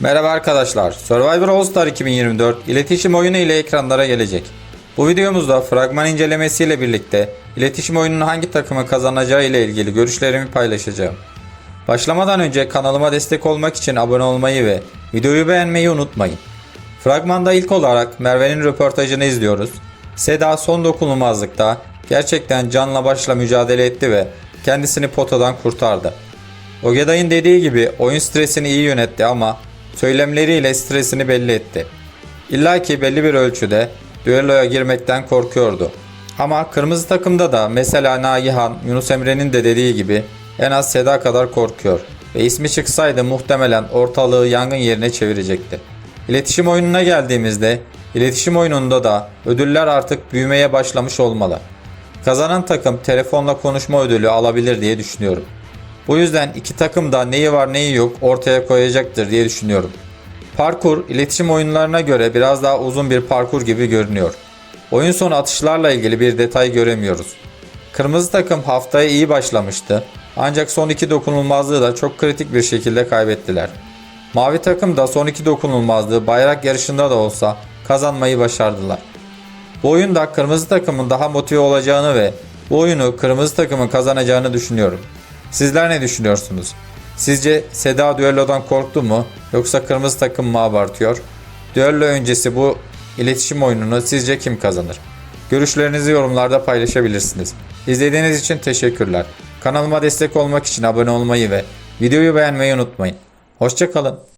Merhaba arkadaşlar. Survivor All Star 2024 iletişim oyunu ile ekranlara gelecek. Bu videomuzda fragman incelemesiyle birlikte iletişim oyununun hangi takımı kazanacağı ile ilgili görüşlerimi paylaşacağım. Başlamadan önce kanalıma destek olmak için abone olmayı ve videoyu beğenmeyi unutmayın. Fragmanda ilk olarak Merve'nin röportajını izliyoruz. Seda son dokunulmazlıkta gerçekten canla başla mücadele etti ve kendisini potadan kurtardı. Ogeday'ın dediği gibi oyun stresini iyi yönetti ama söylemleriyle stresini belli etti. İlla ki belli bir ölçüde düelloya girmekten korkuyordu. Ama kırmızı takımda da mesela Nagihan, Yunus Emre'nin de dediği gibi en az Seda kadar korkuyor ve ismi çıksaydı muhtemelen ortalığı yangın yerine çevirecekti. İletişim oyununa geldiğimizde iletişim oyununda da ödüller artık büyümeye başlamış olmalı. Kazanan takım telefonla konuşma ödülü alabilir diye düşünüyorum. Bu yüzden iki takım da neyi var neyi yok ortaya koyacaktır diye düşünüyorum. Parkur iletişim oyunlarına göre biraz daha uzun bir parkur gibi görünüyor. Oyun sonu atışlarla ilgili bir detay göremiyoruz. Kırmızı takım haftaya iyi başlamıştı ancak son iki dokunulmazlığı da çok kritik bir şekilde kaybettiler. Mavi takım da son iki dokunulmazlığı bayrak yarışında da olsa kazanmayı başardılar. Bu oyunda kırmızı takımın daha motive olacağını ve bu oyunu kırmızı takımın kazanacağını düşünüyorum. Sizler ne düşünüyorsunuz? Sizce Seda düellodan korktu mu yoksa kırmızı takım mı abartıyor? Düello öncesi bu iletişim oyununu sizce kim kazanır? Görüşlerinizi yorumlarda paylaşabilirsiniz. İzlediğiniz için teşekkürler. Kanalıma destek olmak için abone olmayı ve videoyu beğenmeyi unutmayın. Hoşçakalın.